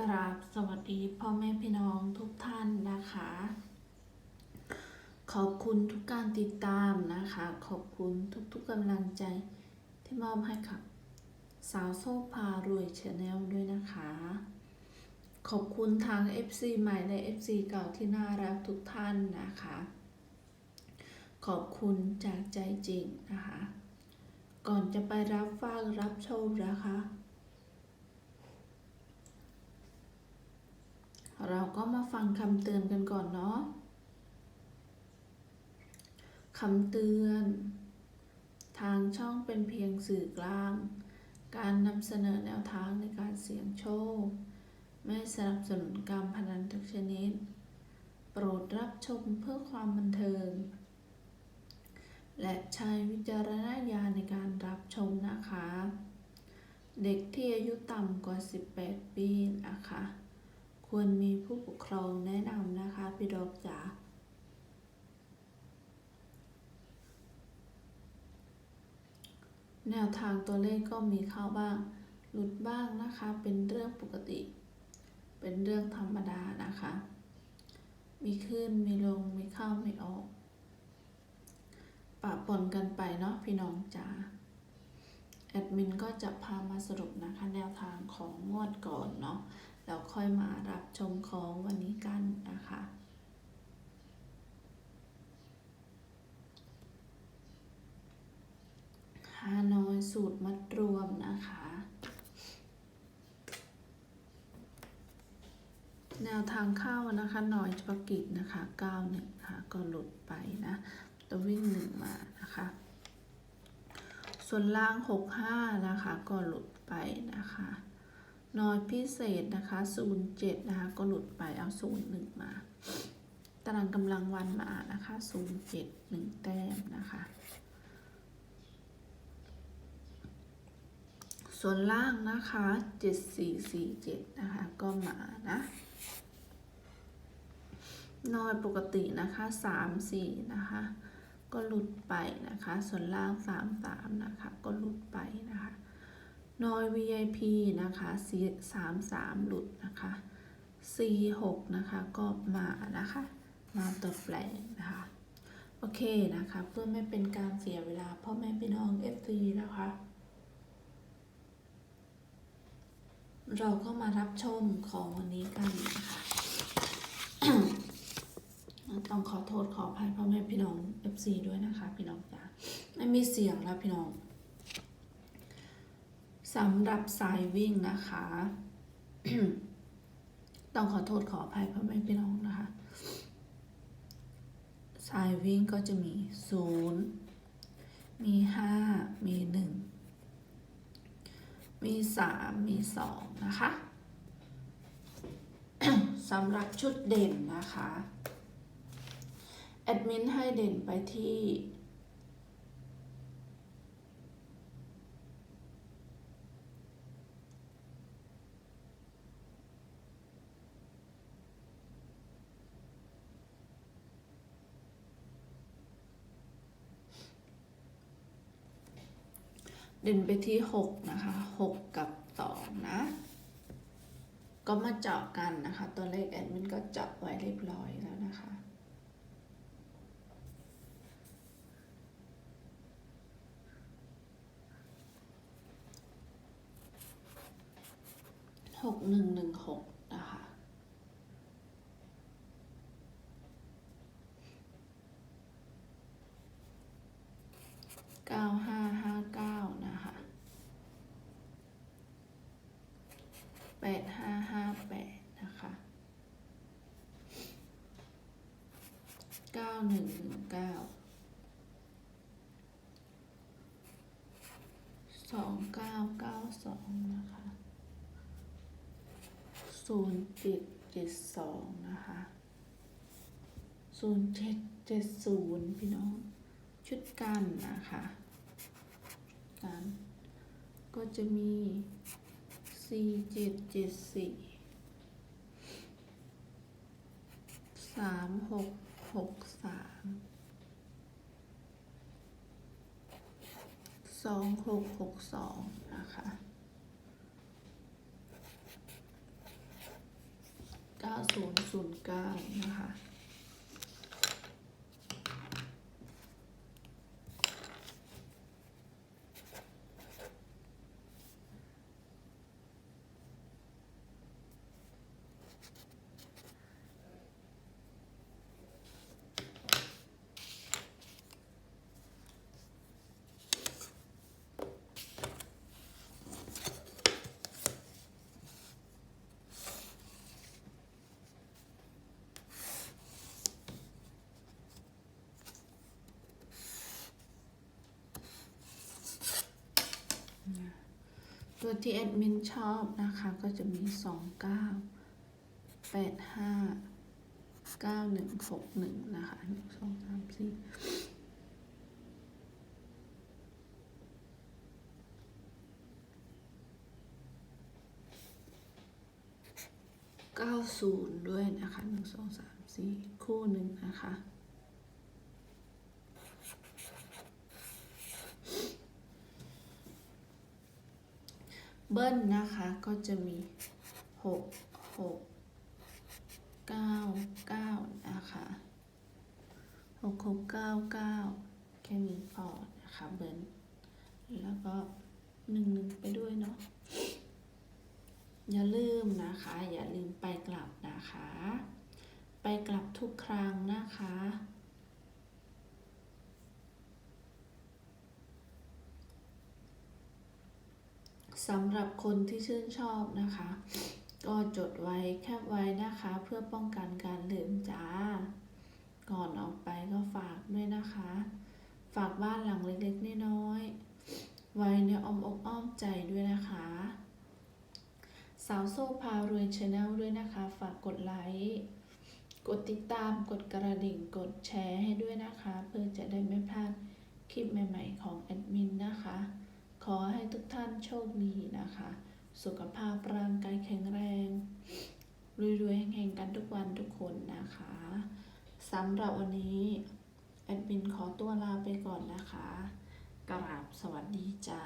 กราบสวัสดีพ่อแม่พี่น้องทุกท่านนะคะ ขอบคุณทุกการติดตามนะคะ ขอบคุณทุกๆกำลังใจที่มอบให้กับสาวโซพารวยชาแนลด้วยนะคะ ขอบคุณทาง FC ใหม่และ FC เก่าที่น่ารักทุกท่านนะคะ ขอบคุณจากใจจริงนะคะ ก่อนจะไปรับฝากรับชมนะคะ เราก็มาฟังคำเตือนกันก่อนเนาะคำเตือน ทางช่องเป็นเพียงสื่อกลาง การนำเสนอแนวทางในการเสี่ยงโชค ไม่สนับสนุนการพนันทุกชนิด โปรดรับชมเพื่อความบันเทิง และใช้วิจารณญาณในการรับชมนะคะ เด็กที่อายุต่ำกว่า 18 ปีนะคะ ควรมีผู้ปกครองแนะนำนะคะพี่ดอกจ๋าแนวทางตัวเลขก็มีเข้าบ้าง หลุดบ้างนะคะ เป็นเรื่องปกติ เป็นเรื่องธรรมดานะคะ มีขึ้น มีลง มีเข้าไม่ออก ปะปนกันไปเนาะพี่น้องจ๋า แอดมินก็จะพามาสรุปนะคะ แนวทางของงวดก่อนเนาะ แล้วค่อยมารับชมของวันนี้กันนะคะฮานอยสูตรมัดรวมนะคะ แนวทางเข้านะคะหน่อยเฉพาะกิจนะคะ9หนึ่งนะคะก็หลุดไปนะตัววิ่งหนึ่งมานะคะ ส่วนล่าง 65 นะคะ ก็หลุดไปนะคะ น้อยพิเศษนะคะ07นะคะก็หลุดไปเอา 01 มา ตารางกำลังวันมานะคะ07 1 แต้มนะคะ ส่วนล่างนะคะ7447นะคะก็มานะน้อยปกตินะคะ34นะคะก็หลุดไปนะคะ ส่วนล่าง 33นะคะก็หลุดไปนะคะ นอย VIP นะคะ33หลุดนะคะ46นะคะก็มานะคะ มาตัวแปลงนะคะ โอเคนะคะ เพื่อไม่เป็นการเสียเวลาพ่อแม่พี่น้อง FT นะคะ เราก็มารับชมของวันนี้กันนะคะต้องขอโทษขออภัยพ่อแม่พี่น้อง FC ด้วยนะคะ พี่น้องจ๋าไม่มีเสียงแล้วพี่น้อง สำหรับสายวิ่งนะคะ ต้องขอโทษขออภัยพ่อแม่พี่น้องนะคะ สายวิ่งก็จะมีศูนย์มีห้ามีหนึ่งมีสามมีสองนะคะสำหรับชุดเด่นนะคะ แอดมินให้เด่นไปที่ เด่นไปที่หกนะคะหกกับสองนะ ก็มาเจาะกันนะคะ ตัวเลขแอดมินก็เจาะไว้เรียบร้อยแล้วนะคะหกหนึ่งหนึ่งหก 8558 นะคะ 9119 2992 นะคะ 0772 นะคะ 0770 พี่น้อง ชุดกันนะคะ กัน ก็จะมี สี่เจ็ดเจ็ดสี่สามหกหกสามสองหกหกสองนะคะเก้าศูนย์ศูนย์เก้านะคะ ตัวที่แอดมินชอบนะคะก็จะมีสองเก้าแปดห้าเก้าหนึ่งหกหนึ่งนะคะหนึ่งสองสามสี่เก้าศูนย์ด้วยนะคะหนึ่งสองสามสี่คู่หนึ่งนะคะ เบิ้ลนะคะ ก็จะมีหกหกเก้าเก้านะคะหกหกเก้าเก้าแค่นี้พอนะคะ เบิ้ลแล้วก็หนึ่งหนึ่งไปด้วยเนาะอย่าลืมนะคะ อย่าลืมไปกลับนะคะ ไปกลับทุกครั้งนะคะ สำหรับคนที่ชื่นชอบนะคะ ก็จดไว้แคปไว้นะคะ เพื่อป้องกันการลืมจ้า ก่อนออกไปก็ฝากด้วยนะคะ ฝากบ้านหลังเล็กๆน้อยๆไว้ในอ้อมอกอ้อมใจด้วยนะคะสาวโซ่พารวยชาแนลด้วยนะคะ ฝากกดไลค์กดติดตามกดกระดิ่งกดแชร์ให้ด้วยนะคะ เพื่อจะได้ไม่พลาดคลิปใหม่ ๆ ของแอดมินนะคะ ขอให้ทุกท่านโชคดีนะคะ สุขภาพร่างกายแข็งแรง รวยๆแห่งๆกันทุกวันทุกคนนะคะสำหรับวันนี้ แอดมินขอตัวลาไปก่อนนะคะ กราบสวัสดีจ้า